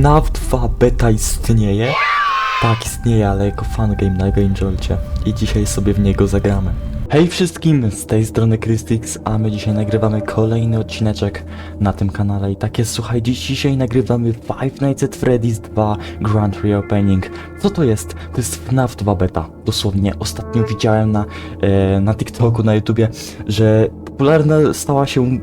FNAF 2 beta istnieje? Tak, istnieje, ale jako fangame na GameJolcie. I dzisiaj sobie w niego zagramy. Hej wszystkim, z tej strony Krystix, a my dzisiaj nagrywamy kolejny odcineczek na tym kanale. I tak jest, słuchaj, dziś dzisiaj nagrywamy Five Nights at Freddy's 2 Grand Reopening. Co to jest? To jest FNAF 2 beta. Dosłownie, ostatnio widziałem na, e, na TikToku, na YouTubie, że popularna stała się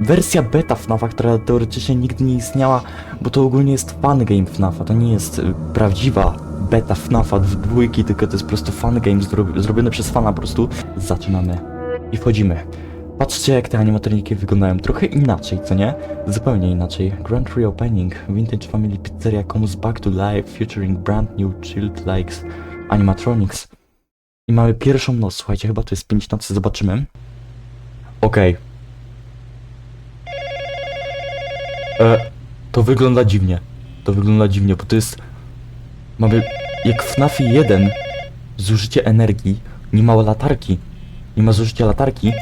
wersja beta FNAFa, która teoretycznie nigdy nie istniała, bo to ogólnie jest fangame FNAFa, to nie jest y, prawdziwa beta FNAFa w dwójki, tylko to jest po prostu fangame zro zrobiony przez fana po prostu. Zaczynamy i wchodzimy. Patrzcie jak te animatroniki wyglądają trochę inaczej, co nie? Zupełnie inaczej. Grand Reopening, Vintage Family Pizzeria comes back to life featuring brand new chilled likes animatronics. I mamy pierwszą noc, słuchajcie, chyba to jest 5 nocy, zobaczymy. Okej, E, to wygląda dziwnie. To wygląda dziwnie, bo to jest... Mamy... Jak w FNAF 1 zużycie energii, nie ma latarki. Nie ma zużycia latarki.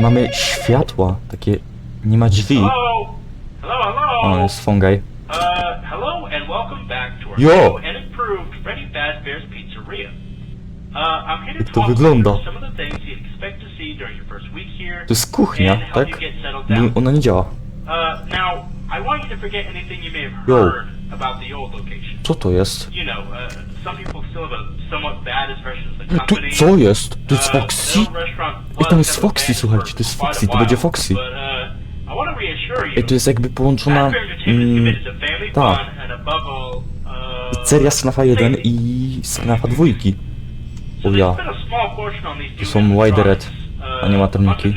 Mamy światła, takie... Nie ma drzwi. Hello? Hello, hello? O, jest fungi. Uh, hello and welcome back to our Yo. and improved Freddy Fazbear's Pizzeria. Uh, I'm here to Jak to talk wygląda? through some of the things you'd expect to see during your first week here To jest kuchnia, and help tak? you get settled Bo down. ona nie działa. Uh, now, I want you to forget anything you may have Yo. heard about the old location. Co to jest? You know, uh, some people still have a somewhat bad impression of the Tu, company. co jest? To jest Uh, Foxy? no Ej, tam jest Foxy, słuchajcie, to jest Foxy, to będzie Foxy. But, uh, I want to reassure you Ej, to jest jakby połączona... Mm, tak. fun and above all, uh, Pizzeria z FNAFa 1 i z FNAFa 2. So O ja. To są. Widered Uh, animatroniki.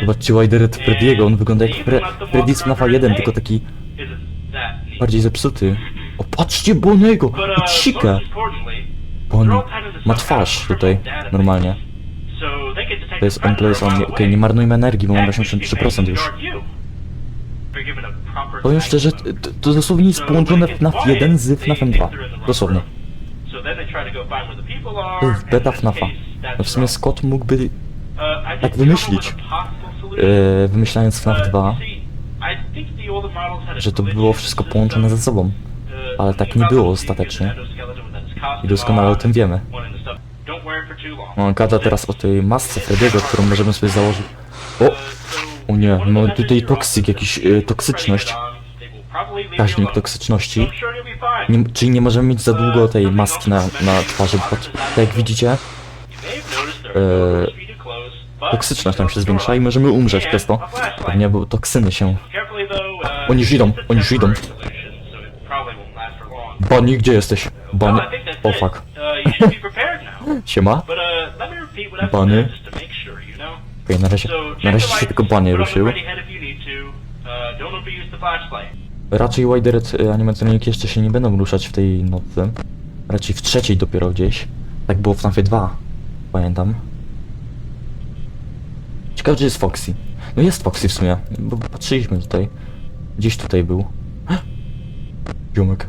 Zobaczcie Widered Freddy'ego, on wygląda jak Fre Freddy z FNAFa around 1, and tylko taki bardziej zepsuty. O, patrzcie Bonego! I tied into ma twarz tutaj, normalnie. To jest Employees a Only. mile Okej, away. nie marnujmy energii, bo mam That could be 83% made już. to Powiem szczerze, to, to dosłownie jest połączone FNAF gets 1 z think 2. they're in the wrong Dosłownie. to To jest beta FNAFa. No w sumie. Scott mógłby tak wymyślić, e, wymyślając FNAF Uh, 2, you see, I think the older models had a że to było wszystko połączone ze sobą. Ale tak nie było ostatecznie. I doskonale o tym wiemy. On gada teraz o tej masce Freddy'ego, którą możemy sobie założyć. O! O nie, mamy vendors tutaj toksyk, jakiś Freddy toksyczność. Kaźnik toksyczności. Nie, czyli nie możemy mieć za długo tej maski na, na twarzy, bo tak jak widzicie, You toksyczność nam się zwiększa i możemy umrzeć przez to. Pewnie, bo toksyny się... Oni już idą, oni już idą. Bonnie, gdzie jesteś? Bonnie... O it. fuck. Siema? Know? Okej, na razie, na razie się tylko Bonnie ruszył. Raczej Widered y, animatroniki jeszcze się nie będą ruszać w tej nocy. Raczej w trzeciej dopiero gdzieś. Tak było w FNAFie 2. Pamiętam. Ciekawe, czy jest Foxy. No jest Foxy w sumie, bo patrzyliśmy tutaj. Gdzieś tutaj był. Ziomek.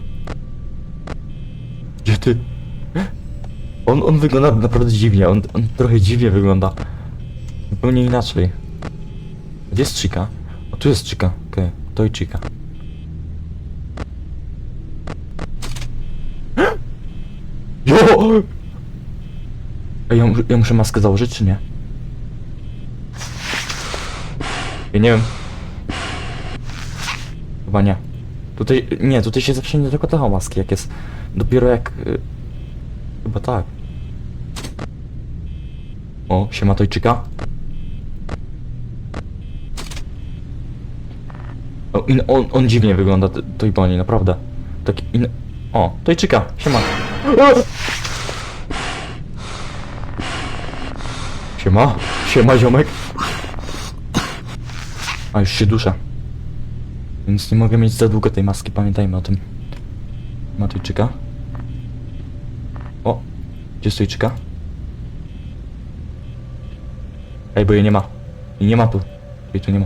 Gdzie ty? On, on wygląda naprawdę dziwnie, on, on trochę dziwnie wygląda. Zupełnie inaczej. Gdzie jest Chica? O, tu jest Chica, okej, to i Chica. Jo! Ja, ja muszę maskę założyć, czy nie? Ja nie wiem. Chyba nie. Tutaj, nie, tutaj się zawsze nie zakładało maski, jak jest. Dopiero jak... y, Chyba tak. O, siema Tojczyka. O, in, on, on dziwnie wygląda, t- Toj Bonnie, naprawdę. Taki in... O, Tojczyka, siema. Siema, siema ziomek. A już się duszę. Więc nie mogę mieć za długo tej maski, pamiętajmy o tym. Ma Tojczyka. O, gdzie jest Tojczyka? Ej, bo jej nie ma. I nie ma tu. Jej tu nie ma.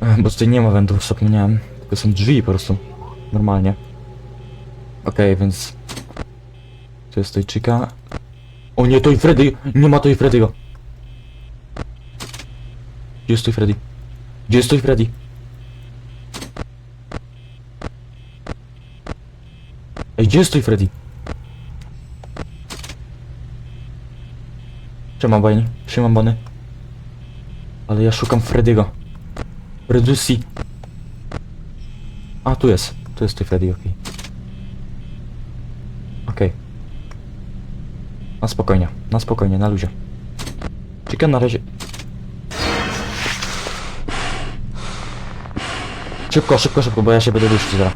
Ech, Bo tutaj nie ma wędrów, zapomniałem. Tylko są drzwi po prostu. Normalnie. Okej, więc... Tu jest Tojczyka. O nie, to i Freddy! Nie ma to i Freddy'ego! Gdzie jest to Freddy? Gdzie jest Freddy? Ej, gdzie jest Freddy? Siema Bajni, siema Bany. Ale ja szukam Freddy'ego. Redusi. A, tu jest. Tu jest ty Freddy, okej. Okej. Na spokojnie, na spokojnie, na luzie. Chicken na razie... Szybko, szybko, szybko, bo ja się będę dusić zaraz.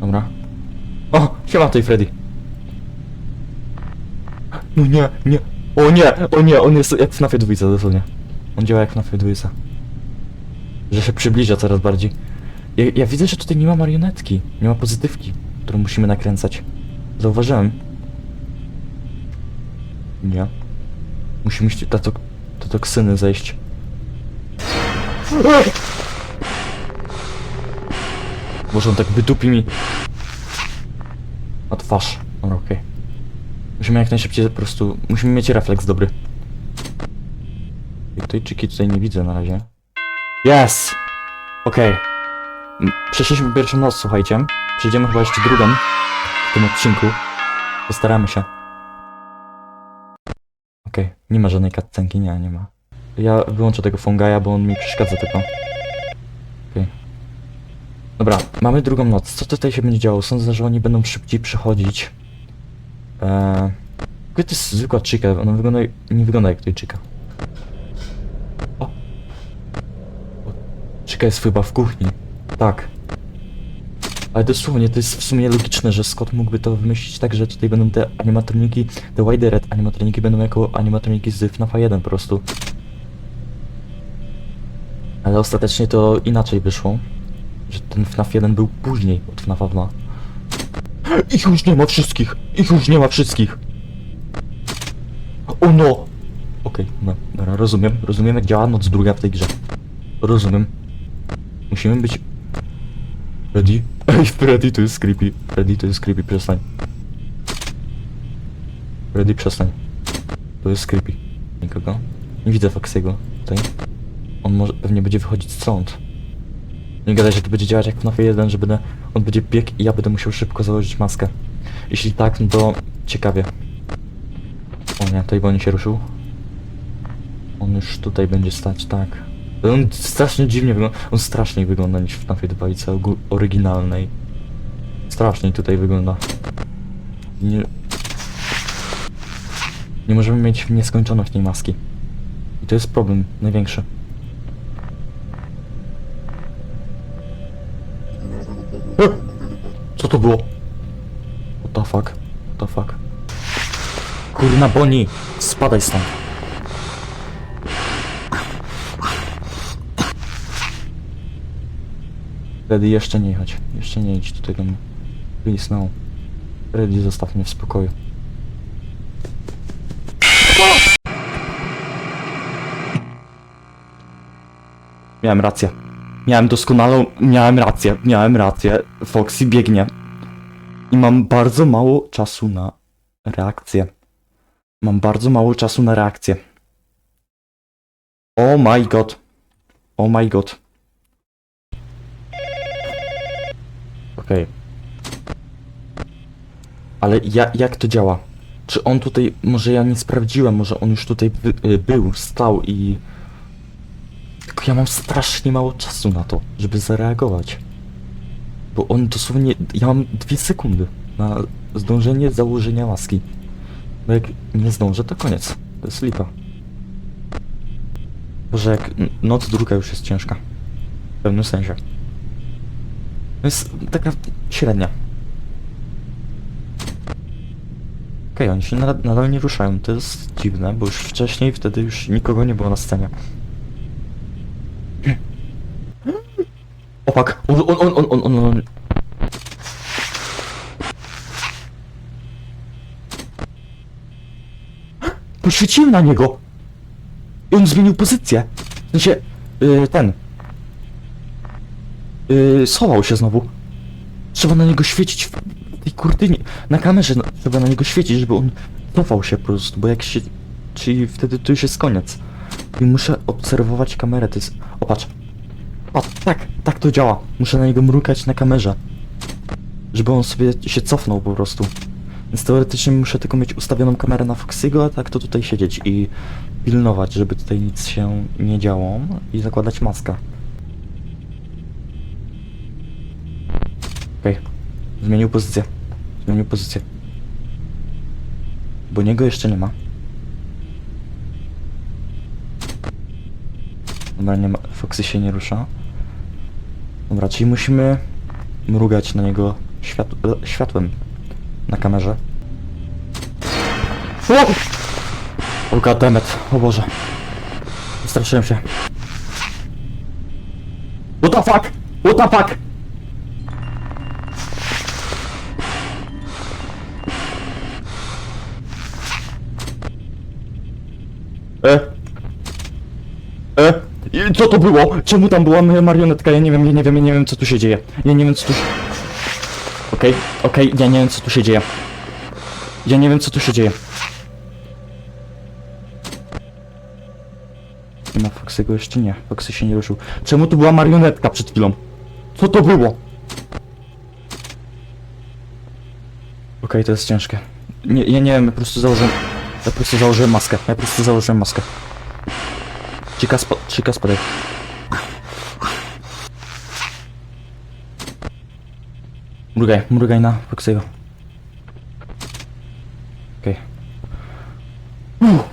Dobra. O, siema tej Freddy. No nie, nie. O nie, o nie, on jest jak w FNAFie dwójce dosłownie. On działa jak w FNAFie dwójce. Że się przybliża coraz bardziej. Ja, ja widzę, że tutaj nie ma marionetki. Nie ma pozytywki, którą musimy nakręcać. Zauważyłem. Nie. Musimy iść do, to, toksyny zejść. Może on tak wydupi mi na twarz. Dobra, okej. Musimy jak najszybciej po prostu... Musimy mieć refleks dobry. I tej czyki tutaj nie widzę na razie. Yes! Okej. M, Przeszliśmy pierwszą noc, słuchajcie. Przejdziemy chyba jeszcze drugą w tym odcinku. Postaramy się. Okej, nie ma żadnej cutscenki, nie, nie ma. Ja wyłączę tego fungaja, bo on mi przeszkadza tylko. Okej. Dobra, mamy drugą noc. Co tutaj się będzie działo? Sądzę, że oni będą szybciej przychodzić. Eee... To jest zwykła chica, ona wygląda... nie wygląda jak tutaj chica. O chica jest chyba w kuchni. Tak. Ale dosłownie, to jest w sumie logiczne, że Scott mógłby to wymyślić tak, że tutaj będą te animatroniki, te Wide Red animatroniki będą jako animatroniki z FNAF 1 po prostu. Ale ostatecznie to inaczej wyszło. Że ten FNAF 1 był później od FNAF 2. Ich już nie ma wszystkich! Ich już nie ma wszystkich! O no! Okej, no, dobra, rozumiem. Rozumiem jak działa noc druga w tej grze. Rozumiem. Musimy być... Freddy? Ej, Freddy to jest creepy. Freddy to jest creepy, przestań. Freddy, przestań. To jest creepy. Nikogo? Nie widzę Foxiego tutaj. On może pewnie będzie wychodzić stąd. Nie gadaj, że to będzie działać jak w FNAF 1, że będę, on będzie biegł i ja będę musiał szybko założyć maskę. Jeśli tak, no to ciekawie. O nie, tutaj nie się ruszył. On już tutaj będzie stać, tak. On strasznie dziwnie wygląda, on straszniej wygląda niż w 2 ogó- oryginalnej. Straszniej tutaj wygląda. Nie... Nie możemy mieć nieskończoność tej maski. I to jest problem największy. Co to było? What the fuck? What the fuck? Kurna Boni! Spadaj stąd! Freddy, jeszcze nie chodź. Jeszcze nie idź tutaj do mnie. Please, no. Freddy, zostaw mnie w spokoju. Miałem rację. Miałem doskonałą... Miałem rację. Miałem rację. Foxy biegnie. I mam bardzo mało czasu na reakcję. Mam bardzo mało czasu na reakcję. Oh my god. Oh my god. Okej. Ale ja, jak to działa? Czy on tutaj... Może ja nie sprawdziłem, może on już tutaj by, y, był, stał i... Tylko ja mam strasznie mało czasu na to, żeby zareagować. Bo on dosłownie... Ja mam dwie sekundy na zdążenie założenia maski. Bo jak nie zdążę, to koniec. To jest lipa. Boże, jak noc druga już jest ciężka. W pewnym sensie. Jest taka średnia. Okej, oni się nadal, nadal nie ruszają. To jest dziwne, bo już wcześniej wtedy już nikogo nie było na scenie. Opak! On, on, on, on, on, on. Poświeciłem na niego! I on zmienił pozycję. W sensie, yy, ten. Yy, schował się znowu. Trzeba na niego świecić w tej kurtynie. Na kamerze no, trzeba na niego świecić, żeby on cofał się po prostu, bo jak się... Czyli wtedy to już jest koniec. I muszę obserwować kamerę, to jest... O, patrz. O, tak, tak to działa. Muszę na niego mrukać na kamerze. Żeby on sobie się cofnął po prostu. Więc teoretycznie muszę tylko mieć ustawioną kamerę na Foxygo, a tak to tutaj siedzieć i pilnować, żeby tutaj nic się nie działo i zakładać maskę. Okej. Zmienił pozycję. Zmienił pozycję. Bo niego jeszcze nie ma. Dobra, nie ma. Foxy się nie rusza. Dobra, czyli musimy mrugać na niego e, światłem na kamerze. O! O goddammit, o Boże. Straszyłem się. What the fuck? What the fuck? E? E? I Co to było? Czemu tam była moja marionetka? Ja nie wiem, ja nie wiem, ja nie wiem co tu się dzieje. Ja nie wiem co tu się... Okej, okej, ja nie wiem co tu się dzieje. Ja nie wiem co tu się dzieje. Nie ma Foxy'ego jeszcze nie. Foxy się nie ruszył. Czemu tu była marionetka przed chwilą? Co to było? Okej, to jest ciężkie. Nie, ja nie wiem, po prostu założyłem... Ja po prostu założyłem maskę. Ja po prostu założyłem maskę. Chica, spo, chica spadaj. Mrugaj, mrugaj na Foxy'ego. Okej. Uff.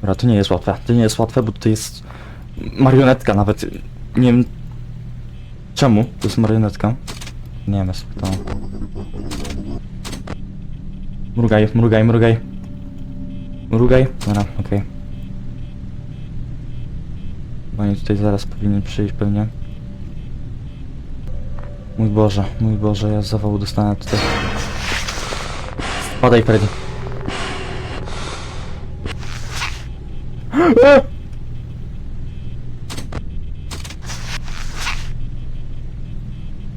Dobra, to nie jest łatwe. To nie jest łatwe, bo to jest marionetka nawet. Nie wiem czemu to jest marionetka. Nie wiem, jest to. Mrugaj, mrugaj, mrugaj. Mrugaj. Dobra, okej. Oni tutaj zaraz powinni przyjść pewnie. Mój Boże, mój Boże, ja zawału dostanę tutaj. Spadaj, Freddy.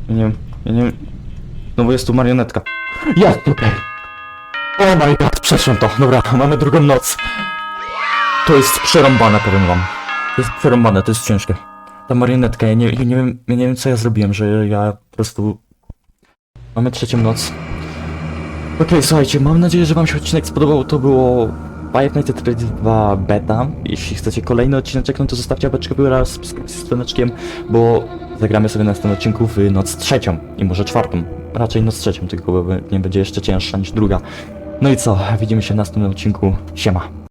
Ja nie wiem, ja nie wiem. No bo jest tu marionetka. Jest tutaj! Oh my god, przeszłem to. Dobra, mamy drugą noc. To jest przerąbane, powiem wam. To jest przerąbane, to jest ciężkie. Ta marionetka, ja nie, nie wiem, ja nie wiem co ja zrobiłem, że ja po prostu... Mamy trzecią noc. Okej, słuchajcie, mam nadzieję, że wam się odcinek spodobał. To było Five Nights at Freddy's 2 beta. Jeśli chcecie kolejny odcinek, no to zostawcie apeczkę wraz z subskrypcją z dzwoneczkiem, bo zagramy sobie na następnym odcinku w noc trzecią i może czwartą. Raczej noc trzecią, tylko nie będzie jeszcze cięższa niż druga. No i co, widzimy się w następnym odcinku. Siema.